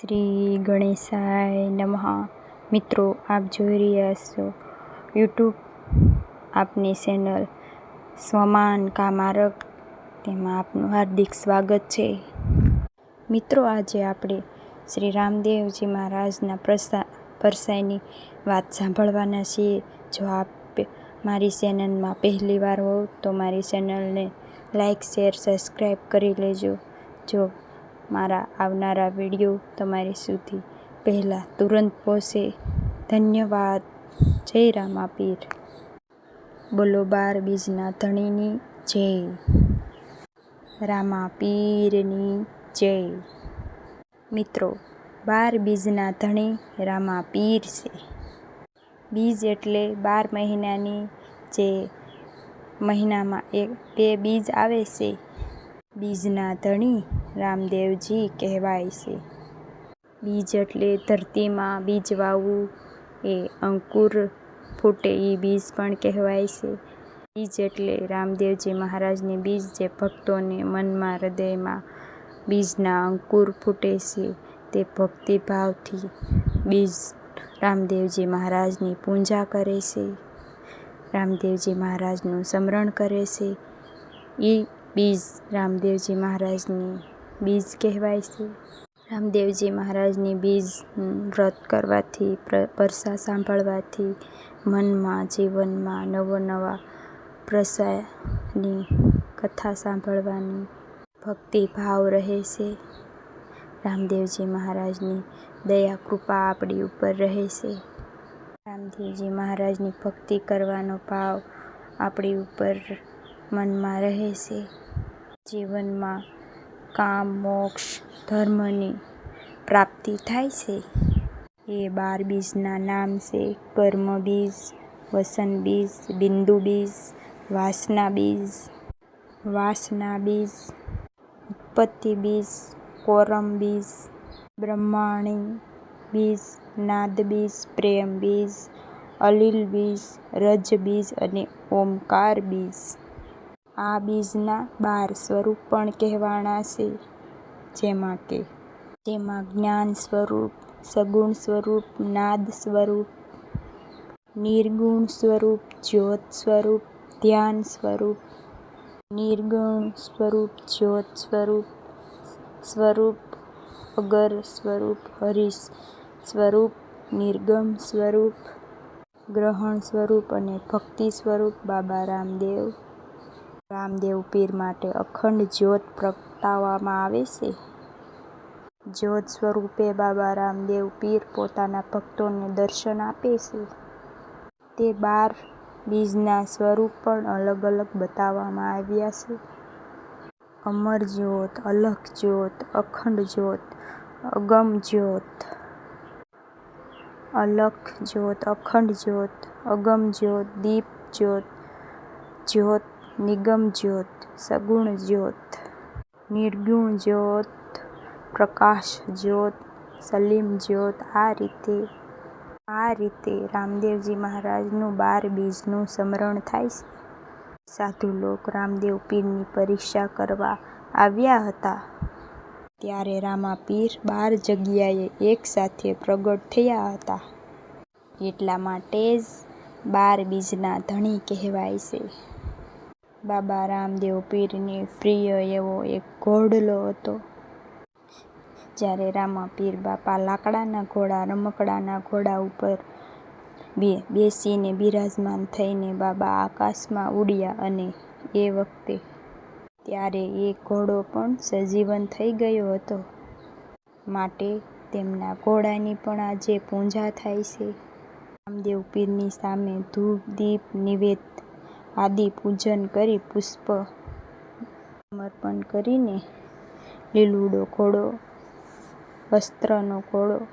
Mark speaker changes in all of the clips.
Speaker 1: શ્રી ગણેશાય નમઃ. મિત્રો, આપ જોઈ રહ્યા છો યુટ્યુબ આપની ચેનલ સ્વમાન કા મારક. તેમાં આપનું હાર્દિક સ્વાગત છે. મિત્રો, આજે આપણે શ્રી રામદેવજી મહારાજના પ્રસા પરસાઈની વાત સાંભળવાના છીએ. જો આપ મારી ચેનલમાં પહેલી વાર હો, તો મારી ચેનલને લાઈક, શેર સબસ્ક્રાઈબ કરી લેજો. જો મારા આવનારા વીડિયો તમારી સુધી પહેલાં તુરંત પહોંચે. ધન્યવાદ. જય રામાપીર. બોલો બાર બીજના ધણીની જય. રામાપીરની જય. મિત્રો બાર બીજના ધણી રામાપીર છે. બીજ એટલે બાર મહિનાની જે મહિનામાં એક બે બીજ આવે છે. બીજના ધણી રામદેવજી કહેવાય છે. બીજ એટલે ધરતીમાં બીજ વાવવું, એ અંકુર ફૂટે એ બીજ પણ કહેવાય છે. બીજ એટલે રામદેવજી મહારાજને બીજ જે ભક્તોને મનમાં, હૃદયમાં બીજના અંકુર ફૂટે છે, તે ભક્તિભાવથી બીજ રામદેવજી મહારાજની પૂજા કરે છે. રામદેવજી મહારાજનું સ્મરણ કરે છે. એ બીજ રામદેવજી મહારાજની બીજ કહેવાય છે. રામદેવજી મહારાજની બીજ વ્રત કરવાથી પરસા સાંભળવાથી મનમાં, જીવનમાં નવો-નવા પ્રસાની કથા સાંભળવાની ભક્તિભાવ રહે છે. રામદેવજી મહારાજની દયા, કૃપા આપણી ઉપર રહે છે. રામદેવજી મહારાજની ભક્તિ કરવાનો ભાવ આપણી ઉપર મનમાં રહે છે. જીવનમાં કામ, મોક્ષ, ધર્મની પ્રાપ્તિ થાય છે. એ બાર બીજના નામ છે. કર્મ બીજ, વસન બીજ, બિંદુ બીજ, વાસના બીજ વાસના બીજ, ઉત્પત્તિ બીજ, કોરમ બીજ, બ્રહ્માણી બીજ, નાદ બીજ, પ્રેમ બીજ, અલિલ બીજ, રજ બીજ અને ઓમકાર બીજ. આ બીજના બાર સ્વરૂપ પણ કહેવાણા છે. જેમાં કે તેમાં જ્ઞાન સ્વરૂપ, સગુણ સ્વરૂપ, નાદ સ્વરૂપ, નિર્ગુણ સ્વરૂપ, જ્યોત સ્વરૂપ, ધ્યાન સ્વરૂપ, નિર્ગુણ સ્વરૂપ, જ્યોત સ્વરૂપ સ્વરૂપ, અગર સ્વરૂપ, હરીશ સ્વરૂપ, નિર્ગમ સ્વરૂપ, ગ્રહણ સ્વરૂપ અને ભક્તિ સ્વરૂપ બાબા રામદેવ રામદેવ પીર માટે અખંડ જ્યોત પ્રગટાવવામાં આવે છે. જ્યોત સ્વરૂપે બાબા રામદેવ પીર પોતાના ભક્તોને દર્શન આપે છે. તે બાર બીજના સ્વરૂપ પણ અલગ અલગ બતાવવામાં આવ્યા છે. અમર જ્યોત અલખ જ્યોત, અખંડ જ્યોત, અગમ જ્યોત. અલખ જ્યોત, અખંડ જ્યોત, અગમ જ્યોત, દીપ જ્યોત જ્યોત નિગમ જ્યોત, સગુણ જ્યોત, નિર્ગુણ જ્યોત, પ્રકાશ જ્યોત, સલીમ જ્યોત, આ રીતે આ રીતે રામદેવજી મહારાજનું બાર બીજનું સ્મરણ થાય છે. સાધુ લોક રામદેવ પીરની પરીક્ષા કરવા આવ્યા હતા. ત્યારે રામાપીર બાર જગ્યાએ એક સાથે પ્રગટ થયા હતા. એટલા માટે જ બાર બીજના ધણી કહેવાય છે. બાબા રામદેવ પીરની પ્રિય એવો એક ઘોડલો હતો. જ્યારે રામા પીર બાપા લાકડાના ઘોડા, રમકડાના ઘોડા ઉપર બેસીને બિરાજમાન થઈને બાબા આકાશમાં ઉડ્યા અને એ વખતે ત્યારે એ ઘોડો પણ સજીવન થઈ ગયો હતો. માટે તેમના ઘોડાની પણ આજે પૂજા થાય છે. રામદેવ પીરની સામે ધૂપ, દીપ, નિવેદ આદિ પૂજન કરી પુષ્પ સમર્પણ કરીને લીલુડો ઘોડો, વસ્ત્રનો ઘોડો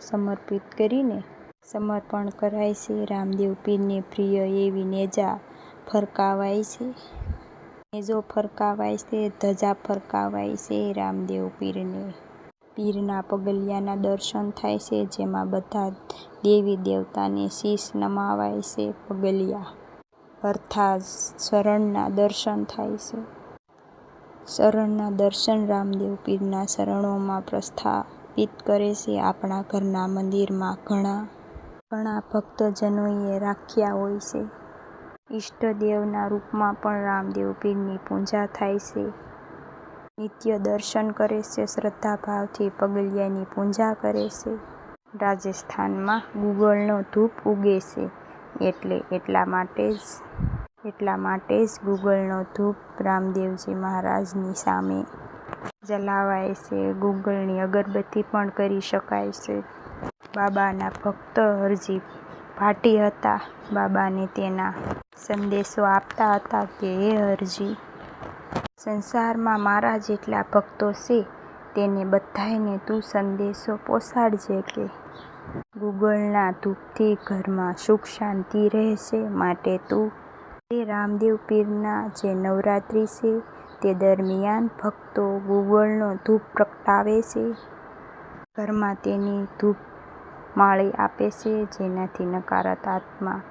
Speaker 1: સમર્પિત કરીને સમર્પણ કરાય છે. રામદેવ પીરને પ્રિય એવી નેજા ફરકાવાય છે. નેજો ફરકાવાય છે, ધજા ફરકાવાય છે. રામદેવ પીરને પીરના પગલિયાના દર્શન થાય છે, જેમાં બધા દેવી દેવતાને શીશ નમાવાય છે. પગલિયા અર્થાત શરણના દર્શન થાય છે શરણના દર્શન રામદેવ પીરના શરણોમાં પ્રસ્થાપિત કરે છે. આપણા ઘરના મંદિરમાં ઘણા ઘણા ભક્તજનોએ રાખ્યા હોય છે. ઈષ્ટદેવના રૂપમાં પણ રામદેવ પીરની પૂજા થાય છે. નિત્ય દર્શન કરે છે. શ્રદ્ધાભાવથી પગલિયાની પૂજા કરે છે. રાજસ્થાનમાં ગુગળનો ધૂપ ઉગે છે એટલે એટલા માટે જ, એટલા માટે જ ગૂગલનો ધૂપ રામદેવજી મહારાજની સામે જલાવાય છે. ગૂગલની અગરબત્તી પણ કરી શકાય છે. બાબાના ભક્ત હરજી ભાટી હતા. બાબાને તેના સંદેશો આપતા હતા કે, હે હરજી! સંસારમાં મારા જેટલા ભક્તો છે, તેને બધાને તું સંદેશો પહોંચાડજે કે ગુગળના ધૂપથી ઘરમાં સુખ શાંતિ રહેશે. માટે તું તે રામદેવ પીરના જે નવરાત્રિ છે તે દરમિયાન ભક્તો ગુગળનો ધૂપ પ્રગટાવે છે. ઘરમાં તેની ધૂપ માળી આપે છે, જેનાથી નકારાત્મક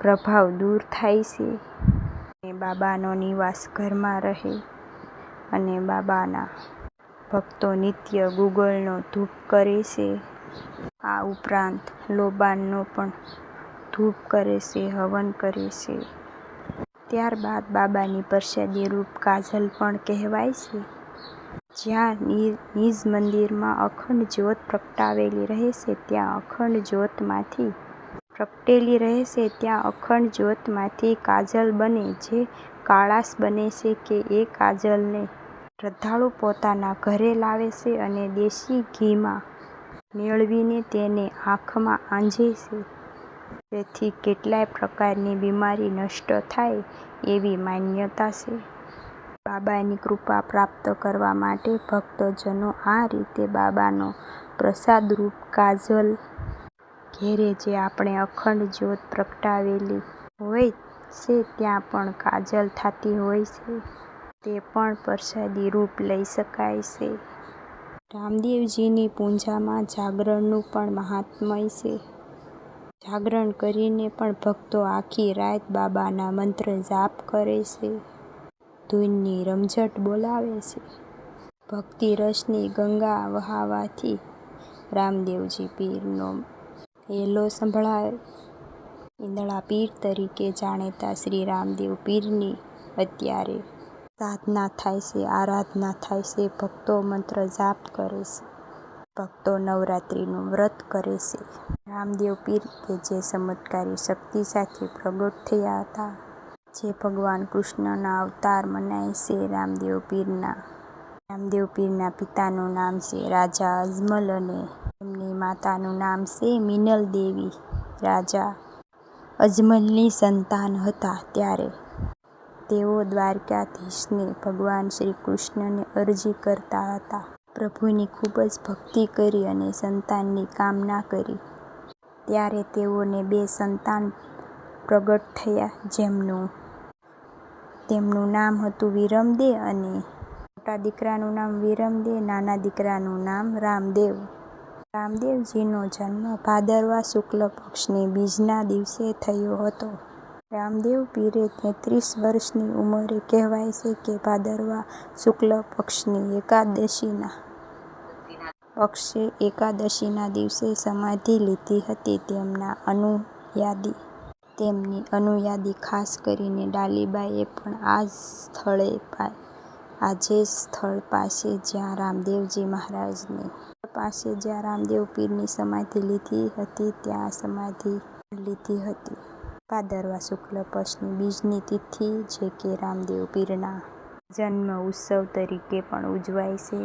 Speaker 1: પ્રભાવ દૂર થાય છે અને બાબાનો નિવાસ ઘરમાં રહે અને બાબાના ભક્તો નિત્ય ગુગળનો ધૂપ કરે છે. આ ઉપરાંત લોબાનનો પણ ધૂપ કરે છે, હવન કરે છે. ત્યારબાદ બાબાની પ્રસાદી રૂપ કાજલ પણ કહેવાય છે. જ્યાં નિજ મંદિરમાં અખંડ જ્યોત પ્રગટાવેલી રહે છે ત્યાં અખંડ જ્યોતમાંથી પ્રગટેલી રહે છે ત્યાં અખંડ જ્યોતમાંથી કાજલ બને જે કાળાશ બને છે કે એ કાજલને શ્રદ્ધાળુ પોતાના ઘરે લાવે છે અને દેશી ઘીમાં મેળવીને તેને આંખમાં આંજે છે. જેથી કેટલાય પ્રકારની બીમારી નષ્ટ થાય એવી માન્યતા છે. બાબાની કૃપા પ્રાપ્ત કરવા માટે ભક્તજનો આ રીતે બાબાનો પ્રસાદરૂપ કાજલ ઘેરે જે આપણે અખંડ જ્યોત પ્રગટાવેલી હોય છે ત્યાં પણ કાજલ થતી હોય છે તે પણ પ્રસાદી રૂપ લઈ શકાય છે. રામદેવજીની પૂજામાં જાગરણનું પણ મહાત્મય છે. જાગરણ કરીને પણ ભક્તો આખી રાત બાબાના મંત્ર જાપ કરે છે. ધૂનની રમઝટ બોલાવે છે. ભક્તિરસની ગંગા વહાવાથી રામદેવજી પીરનો હેલો સંભળાય. ઈંદળા પીર તરીકે જાણીતા શ્રી રામદેવ પીરની અત્યારે સાધના થાય છે, આરાધના થાય છે. ભક્તો મંત્ર જાપ કરે છે. ભક્તો નવરાત્રિનું વ્રત કરે છે. રામદેવ પીર કે જે ચમત્કારી શક્તિ સાથે પ્રગટ થયા હતા. જે ભગવાન કૃષ્ણના અવતાર મનાય છે. રામદેવ પીરના રામદેવ પીરના પિતાનું નામ છે રાજા અજમલ અને તેમની માતાનું નામ છે મિનલ દેવી. રાજા અજમલની સંતાન હતા ત્યારે તેઓ દ્વારકાધીશને ભગવાન શ્રીકૃષ્ણને અરજી કરતા હતા. પ્રભુની ખૂબ જ ભક્તિ કરી અને સંતાનની કામના કરી ત્યારે તેઓને બે સંતાન પ્રગટ થયા જેમનું, તેમનું નામ હતું વિરમદે અને મોટા દીકરાનું નામ વિરમદે નાના દીકરાનું નામ રામદેવ. રામદેવજીનો જન્મ ભાદરવા શુક્લ પક્ષની બીજના દિવસે થયો હતો. રામદેવ પીરે તેત્રીસ વર્ષની ઉંમરે કહેવાય છે કે ભાદરવા શુક્લ પક્ષની એકાદશીના પક્ષે એકાદશીના દિવસે સમાધિ લીધી હતી. તેમના અનુયાયી તેમની અનુયાયી ખાસ કરીને ડાલીબાઈએ પણ આ જ સ્થળે આજે સ્થળ પાસે જ્યાં રામદેવજી મહારાજની પાસે જ્યાં રામદેવ પીરની સમાધિ લીધી હતી, ત્યાં સમાધિ લીધી હતી. ભાદરવા શુક્લ પક્ષની બીજની તિથિ જે કે રામદેવ પીરના જન્મ ઉત્સવ તરીકે પણ ઉજવાય છે.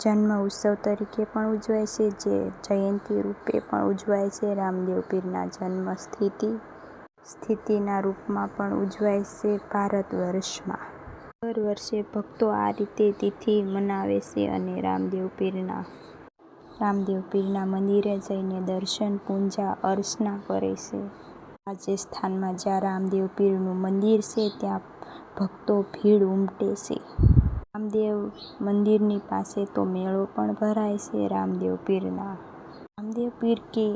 Speaker 1: જન્મ ઉત્સવ તરીકે પણ ઉજવાય છે, જે જયંતી રૂપે પણ ઉજવાય છે. રામદેવ પીરના જન્મ સ્થિતિ, સ્થિતિના રૂપમાં પણ ઉજવાય છે ભારત વર્ષમાં. દર વર્ષે ભક્તો આ રીતે તિથિ મનાવે છે અને રામદેવ પીરના રામદેવ પીરના મંદિરે જઈને દર્શન, પૂજા અર્ચના કરે છે. રાજસ્થાનમાં જ્યાં રામદેવ પીરનું મંદિર છે ત્યાં ભક્તો ભીડ ઉમટે છે. રામદેવ મંદિરની પાસે તો મેળો પણ ભરાય છે. રામદેવ પીરના રામદેવ પીર કે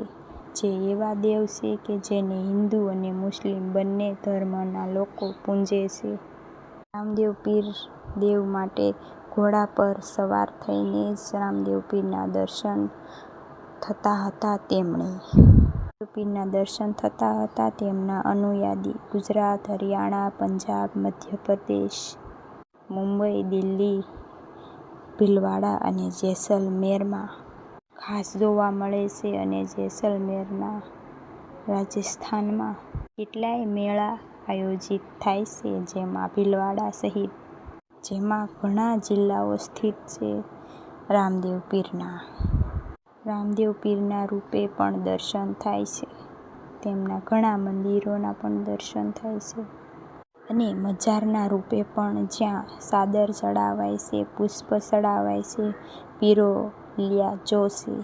Speaker 1: જે એવા દેવ છે કે જેને હિન્દુ અને મુસ્લિમ બંને ધર્મના લોકો પૂજે છે. રામદેવ પીર દેવ માટે ઘોડા પર સવાર થઈને જ રામદેવ પીરના દર્શન થતા હતા તેમણે. પીરના દર્શન થતા હતા તેમના અનુયાયી ગુજરાત, હરિયાણા, પંજાબ, મધ્યપ્રદેશ, મુંબઈ, દિલ્હી, ભીલવાડા અને જેસલમેરમાં ખાસ જોવા મળે છે અને જેસલમેરના રાજસ્થાનમાં કેટલાય મેળા આયોજિત થાય છે જેમાં ભીલવાડા સહિત જેમાં ઘણા જિલ્લાઓ સ્થિત છે. રામદેવ પીરના. રામદેવ પીરના રૂપે પણ દર્શન થાય છે. તેમના ઘણા મંદિરોના પણ દર્શન થાય છે. અને મજારના રૂપે પણ જ્યાં સાદર ચડાવાય છે, પુષ્પ ચડાવાય છે, પિરોલિયા જોશે.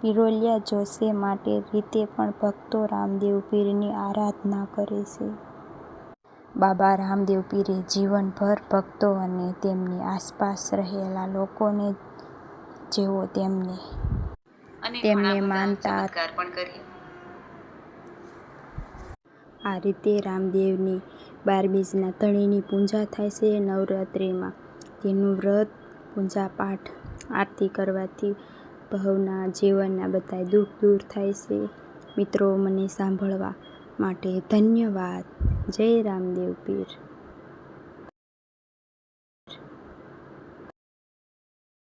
Speaker 1: પિરોલિયા જોશે માટે રીતે પણ ભક્તો રામદેવ પીરની આરાધના કરે છે. બાબા રામદેવ પીરે જીવનભર ભક્તો અને તેમની આસપાસ રહેલા લોકોને જેઓ તેમને તેમને માનતા આ રીતે રામદેવની બારબીજના ધણીની પૂજા થાય છે નવરાત્રિમાં. તેનું વ્રત પૂજા પાઠ આરતી કરવાથી ભવના જીવનના બધાય દુઃખ દૂર થાય છે. મિત્રો મને સાંભળવા માટે ધન્યવાદ. જય રામદેવ પીર.